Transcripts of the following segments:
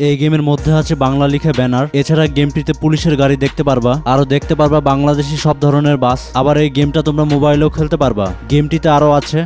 এই গেমের মধ্যে আছে বাংলা লিখে ব্যানার। এছাড়া গেমটিতে পুলিশের গাড়ি দেখতে পারবা। আরও দেখতে পারবা বাংলাদেশি সব ধরনের বাস। আবার এই গেমটা তোমরা মোবাইলেও খেলতে পারবা। গেমটিতে আরও আছে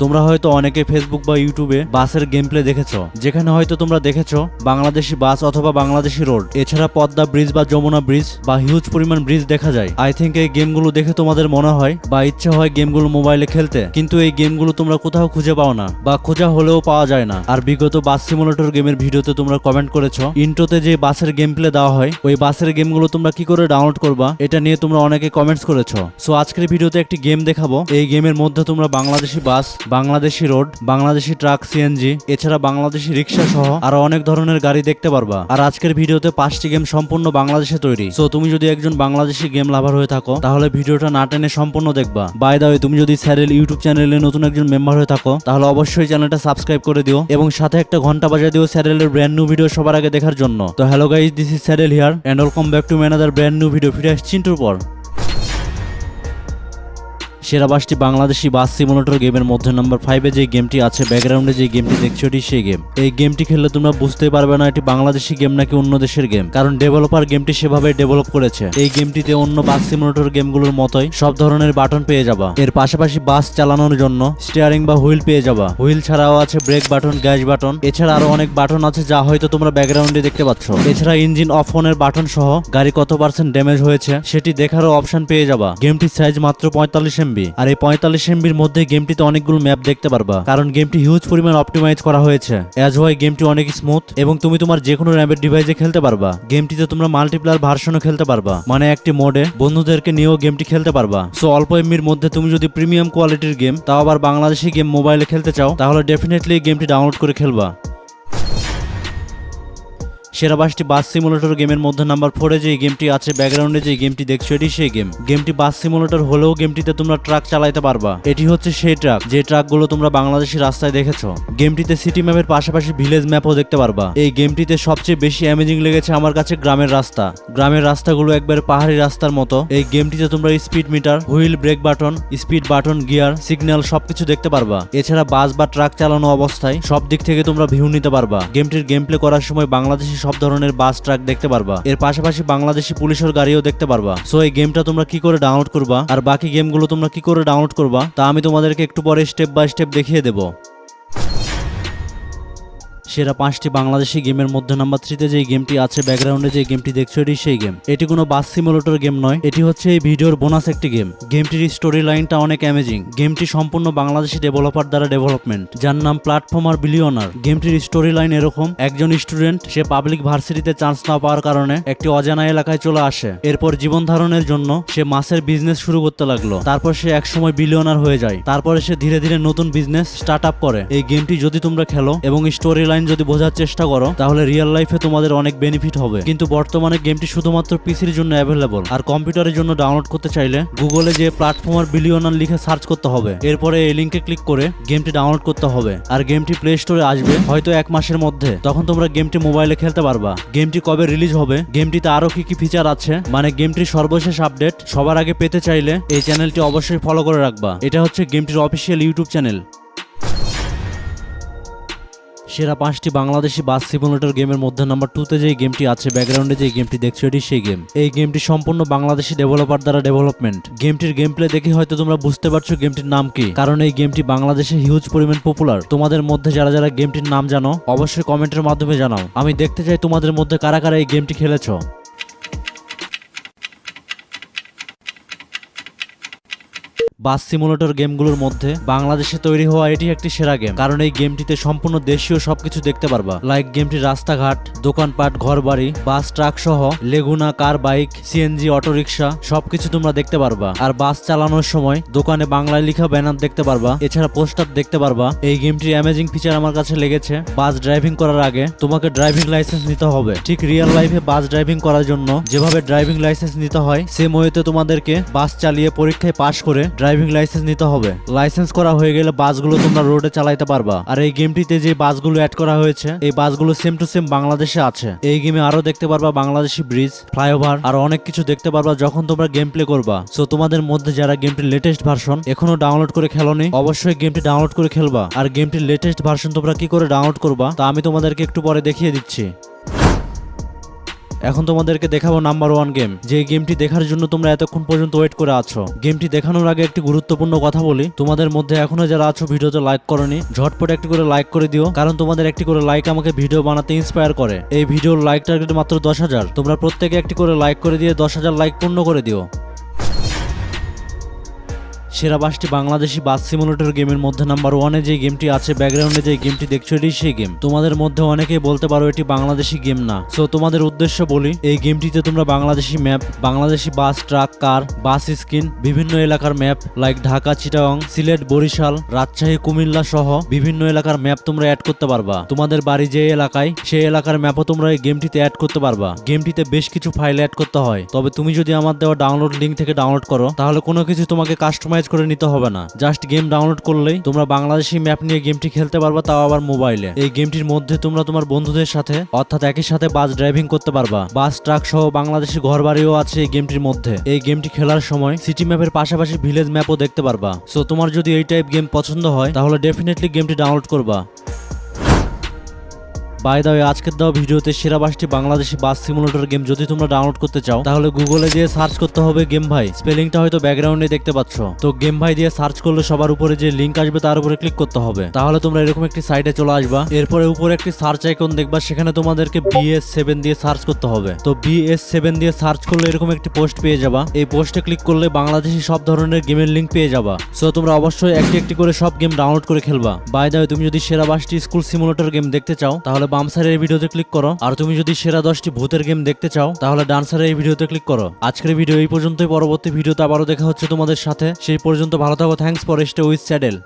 তোমরা হয়তো অনেকে ফেসবুক বা ইউটিউবে বাসের গেম প্লে দেখেছ, যেখানে হয়তো তোমরা দেখেছ বাংলাদেশি বাস অথবা বাংলাদেশি রোড এছাড়া পদ্মা ব্রিজ বা যমুনা ব্রিজ বা হিউজ পরিমাণ ব্রিজ দেখা যায়। আই থিঙ্ক এই গেমগুলো দেখে তোমাদের মনে হয় বা ইচ্ছে হয় গেমগুলো মোবাইলে খেলতে, কিন্তু এই গেমগুলো তোমরা কোথাও খুঁজে পাও না বা খোঁজা হলেও পাওয়া যায় না। আর বিগত বাস সিমুলেটর গেমের ভিডিওতে তোমরা কমেন্ট করেছ ইন্ট্রোতে যে বাসের গেম প্লে দেওয়া হয়, ওই বাসের গেমগুলো তোমরা কি করে ডাউনলোড করবা, এটা নিয়ে তোমরা অনেকে কমেন্টস করেছ। সো আজকের ভিডিওতে একটি গেম দেখাবো। এই গেমের মধ্যে তোমরা Bangladeshi bus Bangladeshi road, Bangladeshi truck CNG এছাড়া বাংলাদেশি রিক্সা সহ আরও অনেক ধরনের গাড়ি দেখতে পারবা। আর আজকের ভিডিওতে পাঁচটি গেম সম্পূর্ণ বাংলাদেশে তৈরি। সো তুমি যদি একজন বাংলাদেশি গেম লাভার হয়ে থাকো, তাহলে ভিডিওটা না টেনে সম্পূর্ণ দেখবা। বাই দা তুমি যদি স্যারেল ইউটিউব চ্যানেলে নতুন একজন মেম্বার হয়ে থাকো, তাহলে অবশ্যই চ্যানেলটা সাবস্ক্রাইব করে দিও এবং সাথে একটা ঘণ্টা বাজিয়ে দিও স্যারেলের ব্র্যান্ড নিউ ভিডিও সবার আগে দেখার জন্য। তো hello guys this is Sarel here and welcome back to another brand new video ফিরে আসছি চিন্টুর পর। সেরা বাসটি বাংলাদেশি বাস সিমুলেটর গেমের মধ্যে নাম্বার ফাইভে যে গেমটি আছে ব্যাকগ্রাউন্ডে যে গেমটি দেখছ, এটি সেই গেম। এই গেমটি খেললে তোমরা বুঝতে পারবে না এটি বাংলাদেশি গেম নাকি অন্য দেশের গেম। কারণ ডেভেলপার গেমটি সেভাবে ডেভেলপ করেছে। এই গেমটিতে অন্য বাস সিমুলেটর গেমগুলোর মতোই সব ধরনের বাটন পেয়ে যাবা। এর পাশাপাশি বাস চালানোর জন্য স্টিয়ারিং বা হুইল পেয়ে যাবা। হুইল ছাড়াও আছে ব্রেক বাটন গ্যাস বাটন এছাড়া আরও অনেক বাটন আছে যা হয়তো তোমরা ব্যাকগ্রাউন্ডে দেখতে পাচ্ছ। এছাড়া ইঞ্জিন অফ অনের বাটন সহ গাড়ি কত পার্সেন্ট ড্যামেজ হয়েছে, সেটি দেখারও অপশন পেয়ে যাবা। গেমটির সাইজ মাত্র পঁয়তাল্লিশ এমবি আর এই পঁয়তাল্লিশ এমবির মধ্যে গেমটিতে অনেকগুলো ম্যাপ দেখতে পারবা। কারণ গেমটি হিউজ পরিমাণ অপটিমাইজ করা হয়েছে। অ্যাজ ওয়াই গেমটি অনেক স্মুথ এবং তুমি তোমার যে কোনো র্যামের ডিভাইসে খেলতে পারবা। গেমটিতে তোমরা মাল্টিপ্লেয়ার ভার্সনও খেলতে পারবা। মানে একটি মোডে বন্ধুদেরকে নিয়েও গেমটি খেলতে পারবা। সো অল্প এমবির মধ্যে তুমি যদি প্রিমিয়াম কোয়ালিটির গেম তাও আবার বাংলাদেশি গেম মোবাইলে খেলতে চাও, তাহলে ডেফিনেটলি গেমটি ডাউনলোড করে খেলবা। সেরা বাসটি বাস সিমুলেটর গেমের মধ্যে নাম্বার ফোরে যে গেমটি আছে ব্যাকগ্রাউন্ডে যে গেমটি দেখছ, এটি সেই গেম। গেমটি বাস সিমুলেটর হলেও গেমটিতে তোমরা ট্রাক চালাইতে পারবা। এটি হচ্ছে সেই ট্রাক যে ট্রাকগুলো তোমরা বাংলাদেশি রাস্তায় দেখেছ। গেমটিতে সিটি ম্যাপের পাশাপাশি ভিলেজ ম্যাপও দেখতে পারবা। এই গেমটিতে সবচেয়ে বেশি অ্যামেজিং লেগেছে আমার কাছে গ্রামের রাস্তা। গ্রামের রাস্তাগুলো একবার পাহাড়ি রাস্তার মতো। এই গেমটিতে তোমরা speed meter wheel brake button speed button gear signal সবকিছু দেখতে পারবা। এছাড়া বাস বা ট্রাক চালানো অবস্থায় সব দিক থেকে তোমরা ভিউ নিতে পারবা। গেমটির গেম প্লে করার সময় বাংলাদেশি সব ধরনের বাস, ট্রাক দেখতে পারবা। এর পাশাপাশি বাংলাদেশি পুলিশের গাড়িও দেখতে পারবা। সো এই গেমটা তোমরা কি করে ডাউনলোড করবা? আর বাকি গেমগুলো তোমরা কি করে ডাউনলোড করবা? তা আমি তোমাদেরকে একটু পরে স্টেপ বাই স্টেপ দেখিয়ে দেবো। সেরা পাঁচটি বাংলাদেশি গেমের মধ্যে নাম্বার থ্রিতে যে গেমটি আছে ব্যাকগ্রাউন্ডে যে গেমটি দেখছ, এটি সেই গেম। এটি কোনো বাস সিমুলেটর গেম নয়, এটি হচ্ছে এই ভিডিওর বোনাস একটি গেম গেমটির স্টোরি লাইনটা অনেক অ্যামেজিং গেমটি সম্পূর্ণ বাংলাদেশি ডেভেলপার দ্বারা ডেভেলপমেন্ট যার নাম প্ল্যাটফর্মার বিলিয়নার গেমটির স্টোরি লাইন এরকম, একজন স্টুডেন্ট সে পাবলিক ভার্সিটিতে চান্স না পাওয়ার কারণে একটি অজানা এলাকায় চলে আসে। এরপর জীবন ধারণের জন্য সে মাছের বিজনেস শুরু করতে লাগল। তারপর সে একসময় বিলিয়নার হয়ে যায়। তারপরে সে ধীরে ধীরে নতুন বিজনেস স্টার্ট আপ করে। এই গেমটি যদি তোমরা খেলো এবং স্টোরি লাইন যদি বোঝার চেষ্টা করো, তাহলে রিয়েল লাইফে তোমাদের অনেক বেনিফিট হবে। কিন্তু বর্তমানে গেমটি শুধুমাত্র পিসির জন্য অ্যাভেলেবল আর কম্পিউটারের জন্য ডাউনলোড করতে চাইলে গুগলে যে প্ল্যাটফর্মার বিলিয়নার লিখে সার্চ করতে হবে। এরপরে এই লিঙ্কে ক্লিক করে গেমটি ডাউনলোড করতে হবে। আর গেমটি প্লে স্টোরে আসবে হয়তো এক মাসের মধ্যে। তখন তোমরা গেমটি মোবাইলে খেলতে পারবা। গেমটি কবে রিলিজ হবে? গেমটিতে আরও কি কি ফিচার আছে? মানে গেমটির সর্বশেষ আপডেট সবার আগে পেতে চাইলে এই চ্যানেলটি অবশ্যই ফলো করে রাখবা। এটা হচ্ছে গেমটির অফিসিয়াল ইউটিউব চ্যানেল সেরা পাঁচটি বাংলাদেশি বাস সিমুলেটর গেমের মধ্যে নাম্বার টুতে যে গেমটি আছে ব্যাকগ্রাউন্ডে যে গেমটি দেখছ, এটি সেই গেম এই গেমটি সম্পূর্ণ বাংলাদেশি ডেভেলপার দ্বারা ডেভেলপমেন্ট গেমটির গেম প্লে দেখে হয়তো তোমরা বুঝতে পারছ গেমটির নাম কি, কারণ এই গেমটি বাংলাদেশে হিউজ পরিমাণ পপুলার তোমাদের মধ্যে যারা যারা গেমটির নাম জানো, অবশ্যই কমেন্টের মাধ্যমে জানাও। আমি দেখতে চাই তোমাদের মধ্যে কারা কারা এই গেমটি খেলেছো। বাস সিমুলেটর গেমগুলোর মধ্যে বাংলাদেশে তৈরি হওয়া এটি একটি সেরা গেম। কারণ এই গেমটিতে সম্পূর্ণ দেশীয় সবকিছু দেখতে পারবা। লাইক গেমটি রাস্তাঘাট, দোকানপাট, ঘরবাড়ি, বাস, ট্রাক সহ লেগুনা কার বাইক সিএনজি অটোরিকশা, সবকিছু তোমরা দেখতে পারবা। আর বাস চালানোর সময় দোকানে বাংলায় লেখা ব্যানার দেখতে পারবা। এছাড়া পোস্টার দেখতে পারবা। এই গেমটির অ্যামেজিং ফিচার আমার কাছে লেগেছে। বাস ড্রাইভিং করার আগে তোমাকে ড্রাইভিং লাইসেন্স নিতে হবে। ঠিক রিয়েল লাইফে বাস ড্রাইভিং করার জন্য যেভাবে ড্রাইভিং লাইসেন্স নিতে হয় সেম ওয়েতে তোমাদেরকে বাস চালিয়ে পরীক্ষায় পাশ করে ড্রাইভিং লাইসেন্স নিতে হবে। লাইসেন্স করা হয়ে গেলে বাসগুলো তোমরা রোডে চালাইতে পারবা। আর এই গেমটিতে যে বাসগুলো অ্যাড করা হয়েছে, এই বাসগুলো সেম টু সেম বাংলাদেশে আছে। এই গেমে আরও দেখতে পারবা বাংলাদেশি ব্রিজ ফ্লাইওভার আর অনেক কিছু দেখতে পারবা যখন তোমরা গেম প্লে করবা। সো তোমাদের মধ্যে যারা গেমটির লেটেস্ট ভার্সন এখনও ডাউনলোড করে খেলোনি, অবশ্যই গেমটি ডাউনলোড করে খেলবা। আর গেমটির লেটেস্ট ভার্সন তোমরা কি করে ডাউনলোড করবা, তা আমি তোমাদেরকে একটু পরে দেখিয়ে দিচ্ছি। এখন তোমাদেরকে দেখাবো নাম্বার ওয়ান গেম যে গেমটি দেখার জন্য তোমরা এতক্ষণ পর্যন্ত ওয়েট করে আছো। গেমটি দেখানোর আগে একটি গুরুত্বপূর্ণ কথা বলি। তোমাদের মধ্যে এখনও যারা আছো ভিডিওতে লাইক করনি, ঝটপট একটি করে লাইক করে দিও। কারণ তোমাদের একটি করে লাইক আমাকে ভিডিও বানাতে ইন্সপায়ার করে। এই ভিডিওর লাইক টার্গেট মাত্র দশ হাজার। তোমরা প্রত্যেকে একটি করে লাইক করে দিয়ে দশ হাজার লাইক পূর্ণ করে দিও। সেরা বাসটি বাংলাদেশি বাস সিমুলেটর গেমের মধ্যে নাম্বার ওয়ানে যে গেমটি আছে ব্যাকগ্রাউন্ডে যে গেমটি দেখছ এটি সেই গেম। তোমাদের মধ্যে অনেকেই বলতে পারো এটি বাংলাদেশি গেম না। সো তোমাদের উদ্দেশ্য বলি, এই গেমটিতে তোমরা Bangladeshi map Bangladeshi bus truck car bus screen বিভিন্ন এলাকার ম্যাপ লাইক ঢাকা, চিটাগং, সিলেট, বরিশাল, রাজশাহী, কুমিল্লা সহ বিভিন্ন এলাকার ম্যাপ তোমরা অ্যাড করতে পারবা। তোমাদের বাড়ি যে এলাকায়, সেই এলাকার ম্যাপও তোমরা এই গেমটিতে অ্যাড করতে পারবা। গেমটিতে বেশ কিছু ফাইল অ্যাড করতে হয়। তবে তুমি যদি আমার দেওয়া ডাউনলোড লিঙ্ক থেকে ডাউনলোড করো, তাহলে কোনো কিছু তোমাকে কাস্টমাইজ করে নিতে হবে না। জাস্ট গেম ডাউনলোড করলেই তোমরা বাংলাদেশি ম্যাপ নিয়ে গেমটি খেলতে পারবা, তাও আবার মোবাইলে এই গেমটির মধ্যে তোমরা তোমার বন্ধুদের সাথে, অর্থাৎ একই সাথে বাস ড্রাইভিং করতে পারবা। বাস ট্রাক সহ বাংলাদেশি ঘর বাড়িও আছে এই গেমটির মধ্যে। এই গেমটি খেলার সময় সিটি ম্যাপের পাশাপাশি ভিলেজ ম্যাপও দেখতে পারবা। সো তোমার যদি এই টাইপ গেম পছন্দ হয়, তাহলে ডেফিনেটলি গেমটি ডাউনলোড করবা। বাই দা আজকের দেওয়া ভিডিওতে সেরা বাসটি বাংলাদেশি বাস সিমুলেটর গেম যদি তোমরা ডাউনলোড করতে চাও, তাহলে গুগলে গিয়ে সার্চ করতে হবে গেম ভাই স্পেলিংটা হয়তো ব্যাকগ্রাউন্ডে দেখতে পাচ্ছ। তো গেম ভাই দিয়ে সার্চ করলে সবার উপরে যে লিঙ্ক আসবে, তার উপরে ক্লিক করতে হবে। তাহলে তোমরা এরকম একটি সাইটে চলে আসবা। এরপরে উপরে একটি সার্চ আইকন দেখবা, সেখানে তোমাদেরকে বিএস সেভেন দিয়ে সার্চ করতে হবে। তো বিএস সেভেন দিয়ে সার্চ করলে এরকম একটি পোস্ট পেয়ে যাবা। এই পোস্টে ক্লিক করলে বাংলাদেশি সব ধরনের গেমের লিঙ্ক পেয়ে যাবা। সো তোমরা অবশ্যই একটি একটি করে সব গেম ডাউনলোড করে খেলবা। বাই দা তুমি যদি সেরা বাসটি স্কুল সিমুলেটর গেম দেখতে চাও, তাহলে বাম এই ভিডিওতে ক্লিক করো। আর তুমি যদি সেরা দশটি ভূতের গেম দেখতে চাও, তাহলে ডান এই ভিডিওতে ক্লিক করো। আজকের ভিডিও এই পর্যন্তই। পরবর্তী ভিডিওতে আবারও দেখা হচ্ছে তোমাদের সাথে। সেই পর্যন্ত ভালো থাকো। Thanks for stay with Chadel